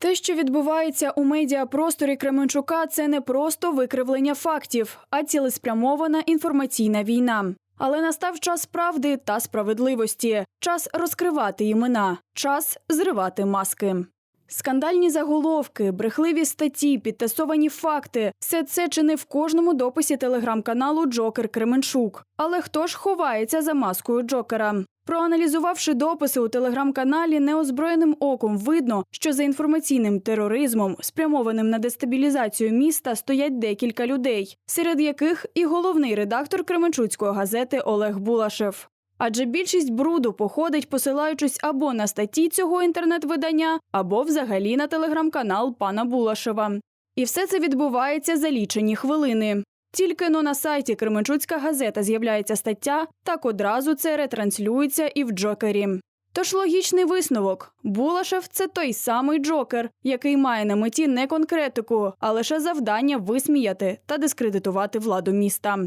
Те, що відбувається у медіапросторі Кременчука, це не просто викривлення фактів, а цілеспрямована інформаційна війна. Але настав час правди та справедливості, час розкривати імена, час зривати маски. Скандальні заголовки, брехливі статті, підтасовані факти все це чи не в кожному дописі телеграм-каналу Джокер Кременчук. Але хто ж ховається за маскою Джокера? Проаналізувавши дописи у телеграм-каналі, неозброєним оком видно, що за інформаційним тероризмом, спрямованим на дестабілізацію міста, стоять декілька людей, серед яких і головний редактор Кременчуцької газети Олег Булашев. Адже більшість бруду походить, посилаючись або на статті цього інтернет-видання, або взагалі на телеграм-канал пана Булашева. І все це відбувається за лічені хвилини. Тільки но на сайті Кременчуцька газета з'являється стаття, так одразу це ретранслюється і в Джокері. Тож логічний висновок: Булашев це той самий Джокер, який має на меті не конкретику, а лише завдання висміяти та дискредитувати владу міста.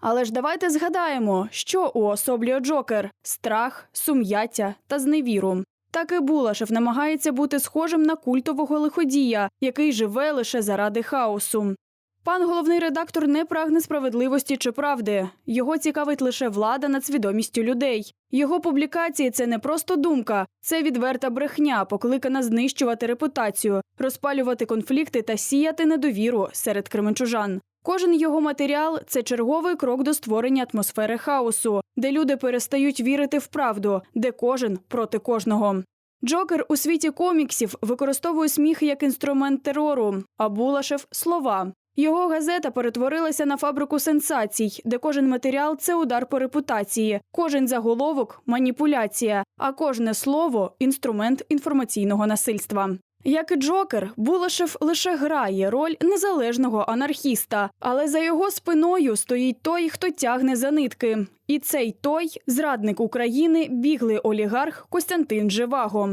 Але ж давайте згадаємо, що уособлює Джокер страх, сум'яття та зневіру. Так і Булашев намагається бути схожим на культового лиходія, який живе лише заради хаосу. Пан головний редактор не прагне справедливості чи правди. Його цікавить лише влада над свідомістю людей. Його публікації це не просто думка, це відверта брехня, покликана знищувати репутацію, розпалювати конфлікти та сіяти недовіру серед кременчужан. Кожен його матеріал це черговий крок до створення атмосфери хаосу, де люди перестають вірити в правду, де кожен проти кожного. Джокер у світі коміксів використовує сміх як інструмент терору, а Булашев слова. Його газета перетворилася на фабрику сенсацій, де кожен матеріал це удар по репутації, кожен заголовок маніпуляція, а кожне слово інструмент інформаційного насильства. Як і Джокер, Булашев лише грає роль незалежного анархіста, але за його спиною стоїть той, хто тягне за нитки. І цей той зрадник України, біглий олігарх Костянтин Живаго.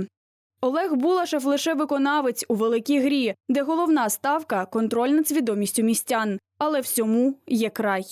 Олег Булашев лише виконавець у великій грі, де головна ставка контроль над свідомістю містян. Але всьому є край.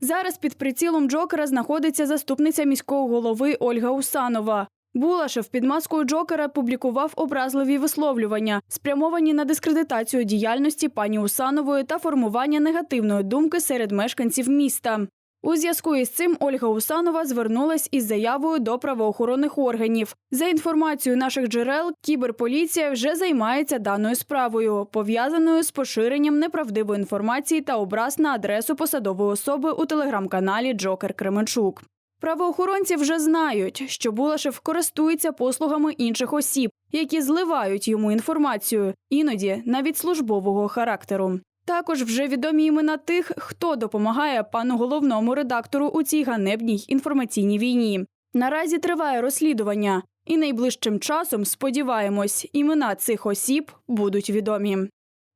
Зараз під прицілом Джокера знаходиться заступниця міського голови Ольга Усанова. Булашев під маскою Джокера публікував образливі висловлювання, спрямовані на дискредитацію діяльності пані Усанової та формування негативної думки серед мешканців міста. У зв'язку із цим Ольга Усанова звернулась із заявою до правоохоронних органів. За інформацією наших джерел, кіберполіція вже займається даною справою, пов'язаною з поширенням неправдивої інформації та образ на адресу посадової особи у телеграм-каналі Джокер Кременчук. Правоохоронці вже знають, що Булашев користується послугами інших осіб, які зливають йому інформацію, іноді навіть службового характеру. Також вже відомі імена тих, хто допомагає пану головному редактору у цій ганебній інформаційній війні. Наразі триває розслідування, і найближчим часом, сподіваємось, імена цих осіб будуть відомі.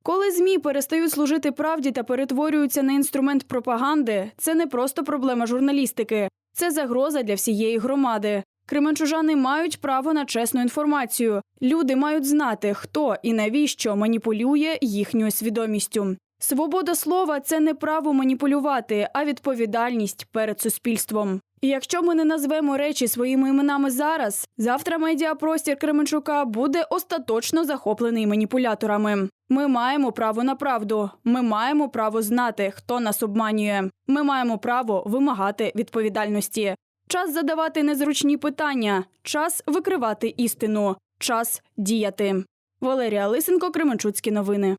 Коли ЗМІ перестають служити правді та перетворюються на інструмент пропаганди, це не просто проблема журналістики, це загроза для всієї громади. Кременчужани мають право на чесну інформацію. Люди мають знати, хто і навіщо маніпулює їхньою свідомістю. Свобода слова це не право маніпулювати, а відповідальність перед суспільством. І якщо ми не назвемо речі своїми іменами зараз, завтра медіапростір Кременчука буде остаточно захоплений маніпуляторами. Ми маємо право на правду. Ми маємо право знати, хто нас обманює. Ми маємо право вимагати відповідальності. Час задавати незручні питання, час викривати істину, час діяти. Валерія Лисенко, Кременчуцькі новини.